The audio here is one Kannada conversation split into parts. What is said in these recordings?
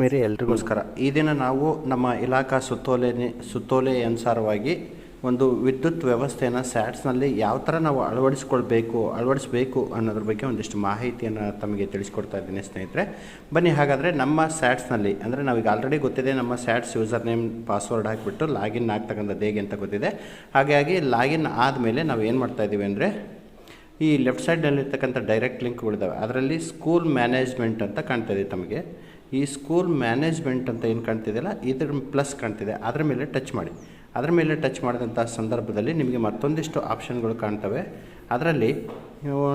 ಮೇರೆ ಎಲ್ರಿಗೋಸ್ಕರ. ಈ ದಿನ ನಾವು ನಮ್ಮ ಇಲಾಖಾ ಸುತ್ತೋಲೆ ಸುತ್ತೋಲೆ ಅನುಸಾರವಾಗಿ ಒಂದು ವಿದ್ಯುತ್ ವ್ಯವಸ್ಥೆಯನ್ನು ಸ್ಯಾಟ್ಸ್ನಲ್ಲಿ ಯಾವ ಥರ ನಾವು ಅಳವಡಿಸ್ಕೊಳ್ಬೇಕು ಅಳವಡಿಸ್ಬೇಕು ಅನ್ನೋದ್ರ ಬಗ್ಗೆ ಒಂದಿಷ್ಟು ಮಾಹಿತಿಯನ್ನು ತಮಗೆ ತಿಳಿಸ್ಕೊಡ್ತಾ ಇದ್ದೀನಿ ಸ್ನೇಹಿತರೆ. ಬನ್ನಿ ಹಾಗಾದರೆ ನಮ್ಮ ಸ್ಯಾಟ್ಸ್ನಲ್ಲಿ ಅಂದರೆ ನಾವೀಗ ಆಲ್ರೆಡಿ ಗೊತ್ತಿದೆ ನಮ್ಮ ಸ್ಯಾಟ್ಸ್ ಯೂಸರ್ ನೇಮ್ ಪಾಸ್ವರ್ಡ್ ಹಾಕಿಬಿಟ್ಟು ಲಾಗಿನ್ ಆಗ್ತಕ್ಕಂಥದ್ದು ಹೇಗೆ ಅಂತ ಗೊತ್ತಿದೆ. ಹಾಗಾಗಿ ಲಾಗಿನ್ ಆದಮೇಲೆ ನಾವು ಏನು ಮಾಡ್ತಾ ಇದ್ದೀವಿ ಅಂದರೆ ಈ ಲೆಫ್ಟ್ ಸೈಡ್ನಲ್ಲಿರ್ತಕ್ಕಂಥ ಡೈರೆಕ್ಟ್ ಲಿಂಕ್ಗಳಿದ್ದಾವೆ ಅದರಲ್ಲಿ ಸ್ಕೂಲ್ ಮ್ಯಾನೇಜ್ಮೆಂಟ್ ಅಂತ ಕಾಣ್ತಾಯಿದೆ ತಮಗೆ. ಈ ಸ್ಕೂಲ್ ಮ್ಯಾನೇಜ್ಮೆಂಟ್ ಅಂತ ಏನು ಕಾಣ್ತಿದೆಯಲ್ಲ, ಇದ್ರ ಪ್ಲಸ್ ಕಾಣ್ತಿದೆ. ಅದರ ಮೇಲೆ ಟಚ್ ಮಾಡಿ. ಅದರ ಮೇಲೆ ಟಚ್ ಮಾಡಿದಂಥ ಸಂದರ್ಭದಲ್ಲಿ ನಿಮಗೆ ಮತ್ತೊಂದಿಷ್ಟು ಆಪ್ಷನ್ಗಳು ಕಾಣ್ತವೆ. ಅದರಲ್ಲಿ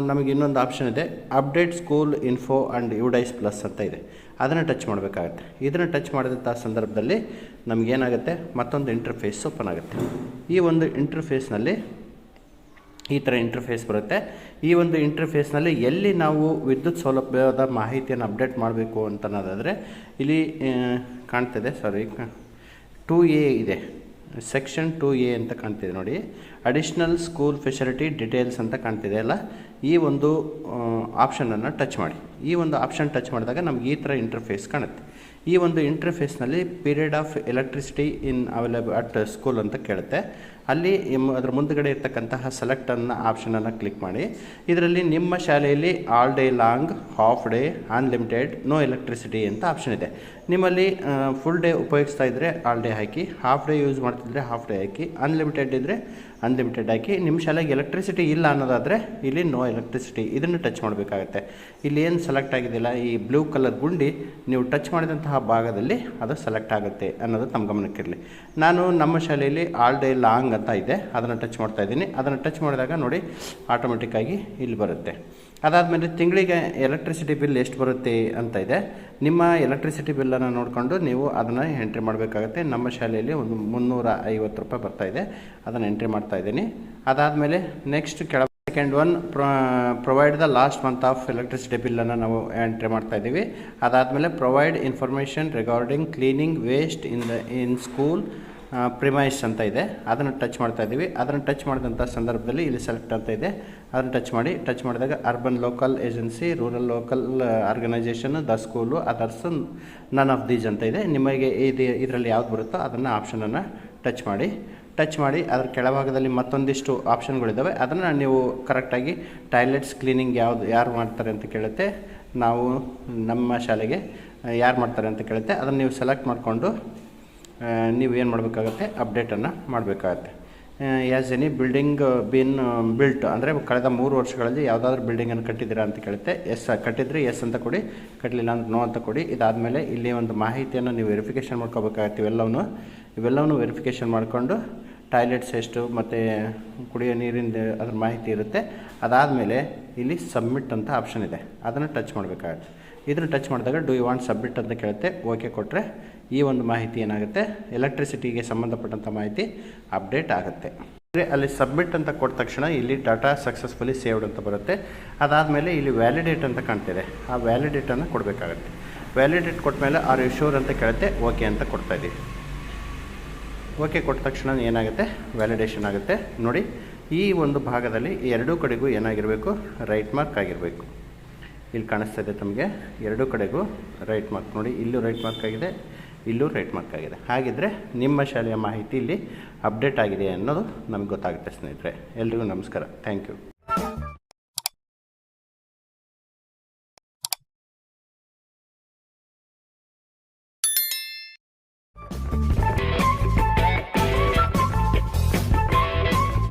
ನಮಗೆ ಇನ್ನೊಂದು ಆಪ್ಷನ್ ಇದೆ, update school info and UDISE plus ಅಂತ ಇದೆ. ಅದನ್ನು ಟಚ್ ಮಾಡಬೇಕಾಗತ್ತೆ. ಇದನ್ನು ಟಚ್ ಮಾಡಿದಂಥ ಸಂದರ್ಭದಲ್ಲಿ ನಮಗೇನಾಗುತ್ತೆ ಮತ್ತೊಂದು ಇಂಟರ್ಫೇಸ್ ಓಪನ್ ಆಗುತ್ತೆ. ಈ ಒಂದು ಇಂಟರ್ಫೇಸ್ನಲ್ಲಿ ಈ ಥರ ಇಂಟರ್ಫೇಸ್ ಬರುತ್ತೆ. ಈ ಒಂದು ಇಂಟರ್ಫೇಸ್ನಲ್ಲಿ ಎಲ್ಲಿ ನಾವು ವಿದ್ಯುತ್ ಸೌಲಭ್ಯದ ಮಾಹಿತಿಯನ್ನು ಅಪ್ಡೇಟ್ ಮಾಡಬೇಕು ಅಂತ ಅನ್ನೋದಾದರೆ ಇಲ್ಲಿ ಕಾಣ್ತಿದೆ ಸಾರಿ ಟೂ ಎ ಇದೆ. ಸೆಕ್ಷನ್ ಟು ಎ ಅಂತ ಕಾಣ್ತಿದೆ ನೋಡಿ. ಅಡಿಷ್ನಲ್ ಸ್ಕೂಲ್ ಫೆಸಿಲಿಟಿ ಡಿಟೇಲ್ಸ್ ಅಂತ ಕಾಣ್ತಿದೆ ಅಲ್ಲ? ಈ ಒಂದು ಆಪ್ಷನನ್ನು ಟಚ್ ಮಾಡಿ. ಈ ಒಂದು ಆಪ್ಷನ್ ಟಚ್ ಮಾಡಿದಾಗ ನಮ್ಗೆ ಈ ಥರ ಇಂಟರ್ಫೇಸ್ ಕಾಣುತ್ತೆ. ಈ ಒಂದು ಇಂಟರ್ಫೇಸ್ನಲ್ಲಿ period of electricity in available at school ಅಂತ ಕೇಳುತ್ತೆ. ಅಲ್ಲಿ ಅದರ ಮುಂದುಗಡೆ ಇರ್ತಕ್ಕಂತಹ ಸೆಲೆಕ್ಟ್ ಅನ್ನ ಆಪ್ಷನನ್ನು ಕ್ಲಿಕ್ ಮಾಡಿ. ಇದರಲ್ಲಿ ನಿಮ್ಮ ಶಾಲೆಯಲ್ಲಿ all day long half day unlimited no electricity ಅಂತ ಆಪ್ಷನ್ ಇದೆ. ನಿಮ್ಮಲ್ಲಿ ಫುಲ್ ಡೇ ಉಪಯೋಗಿಸ್ತಾ ಇದ್ದರೆ ಆಲ್ ಡೇ ಹಾಕಿ ಹಾಫ್ ಡೇ ಯೂಸ್ ಮಾಡ್ತಿದ್ರೆ ಹಾಫ್ ಡೇ ಹಾಕಿ ಅನ್ಲಿಮಿಟೆಡ್ ಇದ್ದರೆ ಅನ್ಲಿಮಿಟೆಡ್ ಹಾಕಿ ನಿಮ್ಮ ಶಾಲೆಗೆ ಎಲೆಕ್ಟ್ರಿಸಿಟಿ ಇಲ್ಲ ಅನ್ನೋದಾದರೆ ಇಲ್ಲಿ ನೋ ಎಲೆಕ್ಟ್ರಿಸಿಟಿ ಇದನ್ನು ಟಚ್ ಮಾಡಬೇಕಾಗತ್ತೆ. ಇಲ್ಲಿ ಏನು ಸೆಲೆಕ್ಟ್ ಆಗಿದ್ದಿಲ್ಲ? ಈ ಬ್ಲೂ ಕಲರ್ ಗುಂಡಿ ನೀವು ಟಚ್ ಮಾಡಿದಂತಹ ಭಾಗದಲ್ಲಿ ಅದು ಸೆಲೆಕ್ಟ್ ಆಗುತ್ತೆ ಅನ್ನೋದು ತಮ್ಮ ಗಮನಕ್ಕಿರಲಿ ನಾನು ನಮ್ಮ ಶಾಲೆಯಲ್ಲಿ ಆಲ್ ಡೇ ಲಾಂಗ್ ಅಂತ ಇದೆ, ಅದನ್ನು ಟಚ್ ಮಾಡ್ತಾ ಇದ್ದೀನಿ. ಅದನ್ನು ಟಚ್ ಮಾಡಿದಾಗ ನೋಡಿ ಆಟೋಮೆಟಿಕ್ಕಾಗಿ ಇಲ್ಲಿ ಬರುತ್ತೆ. ಅದಾದಮೇಲೆ ತಿಂಗಳಿಗೆ ಎಲೆಕ್ಟ್ರಿಸಿಟಿ ಬಿಲ್ ಎಷ್ಟು ಬರುತ್ತೆ ಅಂತ ಇದೆ. ನಿಮ್ಮ ಎಲೆಕ್ಟ್ರಿಸಿಟಿ ಬಿಲ್ಲನ್ನು ನೋಡಿಕೊಂಡು ನೀವು ಅದನ್ನು ಎಂಟ್ರಿ ಮಾಡಬೇಕಾಗತ್ತೆ. ನಮ್ಮ ಶಾಲೆಯಲ್ಲಿ ಒಂದು ಮುನ್ನೂರ ಐವತ್ತು ರೂಪಾಯಿ ಬರ್ತಾ ಇದೆ. ಅದನ್ನು ಎಂಟ್ರಿ ಮಾಡ್ತಾ ಇದ್ದೀನಿ. ಅದಾದಮೇಲೆ ನೆಕ್ಸ್ಟ್ ಕೆಳ second one provide the last month of electricity ಬಿಲ್ಲನ್ನು ನಾವು ಎಂಟ್ರಿ ಮಾಡ್ತಾ ಇದ್ದೀವಿ. ಅದಾದಮೇಲೆ provide information regarding cleaning waste in the in school premise ಅಂತ ಇದೆ. ಅದನ್ನು ಟಚ್ ಮಾಡ್ತಾ ಇದ್ದೀವಿ. ಅದನ್ನು ಟಚ್ ಮಾಡಿದಂಥ ಸಂದರ್ಭದಲ್ಲಿ ಇಲ್ಲಿ ಸೆಲೆಕ್ಟ್ ಅಂತ ಇದೆ. ಅದನ್ನು ಟಚ್ ಮಾಡಿ ಟಚ್ ಮಾಡಿದಾಗ urban local agency rural local organisation the school others none of these ಅಂತ ಇದೆ. ನಿಮಗೆ ಇದು, ಇದರಲ್ಲಿ ಯಾವ್ದು ಬರುತ್ತೋ ಅದನ್ನು ಆಪ್ಷನನ್ನು ಟಚ್ ಮಾಡಿ. ಟಚ್ ಮಾಡಿ ಅದರ ಕೆಳಭಾಗದಲ್ಲಿ ಮತ್ತೊಂದಿಷ್ಟು ಆಪ್ಷನ್ಗಳಿದ್ದಾವೆ. ಅದನ್ನು ನೀವು ಕರೆಕ್ಟಾಗಿ ಟಾಯ್ಲೆಟ್ಸ್ ಕ್ಲೀನಿಂಗ್ ಯಾವುದು, ಯಾರು ಮಾಡ್ತಾರೆ ಅಂತ ಕೇಳುತ್ತೆ. ನಾವು ನಮ್ಮ ಶಾಲೆಗೆ ಯಾರು ಮಾಡ್ತಾರೆ ಅಂತ ಕೇಳುತ್ತೆ. ಅದನ್ನು ನೀವು ಸೆಲೆಕ್ಟ್ ಮಾಡಿಕೊಂಡು ನೀವು ಏನು ಮಾಡಬೇಕಾಗತ್ತೆ, ಅಪ್ಡೇಟನ್ನು ಮಾಡಬೇಕಾಗತ್ತೆ. As any building been built ಅಂದರೆ ಕಳೆದ ಮೂರು ವರ್ಷಗಳಲ್ಲಿ ಯಾವುದಾದ್ರು ಬಿಲ್ಡಿಂಗನ್ನು ಕಟ್ಟಿದ್ದೀರಾ ಅಂತ ಕೇಳುತ್ತೆ. ಎಸ್ ಕಟ್ಟಿದ್ರೆ ಎಸ್ ಅಂತ ಕೊಡಿ. ಕಟ್ಟಲಿಲ್ಲ ಅಂದ್ರೆ ನೋ ಅಂತ ಕೊಡಿ. ಇದಾದಮೇಲೆ ಇಲ್ಲಿ ಒಂದು ಮಾಹಿತಿಯನ್ನು ನೀವು ವೆರಿಫಿಕೇಷನ್ ಮಾಡ್ಕೋಬೇಕಾಗತ್ತೆ ಇವೆಲ್ಲವನ್ನು. ಇವೆಲ್ಲವನ್ನು ವೆರಿಫಿಕೇಷನ್ ಮಾಡಿಕೊಂಡು ಟಾಯ್ಲೆಟ್ಸ್ ಎಷ್ಟು, ಮತ್ತು ಕುಡಿಯೋ ನೀರಿಂದ ಅದ್ರ ಮಾಹಿತಿ ಇರುತ್ತೆ. ಅದಾದಮೇಲೆ ಇಲ್ಲಿ ಸಬ್ಮಿಟ್ ಅಂತ ಆಪ್ಷನ್ ಇದೆ. ಅದನ್ನು ಟಚ್ ಮಾಡಬೇಕಾಗತ್ತೆ. ಇದನ್ನು ಟಚ್ ಮಾಡಿದಾಗ ಡು ಯು ವಾಂಟ್ ಸಬ್ಮಿಟ್ ಅಂತ ಕೇಳುತ್ತೆ. ಓಕೆ ಕೊಟ್ಟರೆ ಈ ಒಂದು ಮಾಹಿತಿ ಏನಾಗುತ್ತೆ? ಎಲೆಕ್ಟ್ರಿಸಿಟಿಗೆ ಸಂಬಂಧಪಟ್ಟಂಥ ಮಾಹಿತಿ ಅಪ್ಡೇಟ್ ಆಗುತ್ತೆ. ಅಲ್ಲಿ ಸಬ್ಮಿಟ್ ಅಂತ ಕೊಟ್ಟ ತಕ್ಷಣ ಇಲ್ಲಿ ಡಾಟಾ ಸಕ್ಸಸ್ಫುಲಿ ಸೇವ್ಡ್ ಅಂತ ಬರುತ್ತೆ. ಅದಾದಮೇಲೆ ಇಲ್ಲಿ ವ್ಯಾಲಿಡೇಟ್ ಅಂತ ಕಾಣ್ತಿದೆ. ಆ ವ್ಯಾಲಿಡೇಟನ್ನು ಕೊಡಬೇಕಾಗುತ್ತೆ. ವ್ಯಾಲಿಡೇಟ್ ಕೊಟ್ಟ ಮೇಲೆ ಆರ್ ಯು ಶೂರ್ ಅಂತ ಕೇಳುತ್ತೆ. ಓಕೆ ಅಂತ ಕೊಡ್ತಾ ಇದ್ದೀವಿ ಓಕೆ ಕೊಟ್ಟ ತಕ್ಷಣ ಏನಾಗುತ್ತೆ? ವ್ಯಾಲಿಡೇಷನ್ ಆಗುತ್ತೆ. ನೋಡಿ, ಈ ಒಂದು ಭಾಗದಲ್ಲಿ ಎರಡೂ ಕಡೆಗೂ ಏನಾಗಿರಬೇಕು? ರೈಟ್ ಮಾರ್ಕ್ ಆಗಿರಬೇಕು. ಇಲ್ಲಿ ಕಾಣಿಸ್ತಾ ಇದೆ ತಮಗೆ. ಎರಡೂ ಕಡೆಗೂ ರೈಟ್ ಮಾರ್ಕ್ ನೋಡಿ. ಇಲ್ಲೂ ರೈಟ್ ಮಾರ್ಕ್ ಆಗಿದೆ, ಇಲ್ಲೂ ರೈಟ್ ಮಾರ್ಕ್ ಆಗಿದೆ. ಹಾಗಿದ್ದರೆ ನಿಮ್ಮ ಶಾಲೆಯ ಮಾಹಿತಿ ಇಲ್ಲಿ ಅಪ್ಡೇಟ್ ಆಗಿದೆ ಅನ್ನೋದು ನಮ್ಗೆ ಗೊತ್ತಾಗುತ್ತೆ ಸ್ನೇಹಿತರೆ. ಎಲ್ರಿಗೂ ನಮಸ್ಕಾರ. Thank you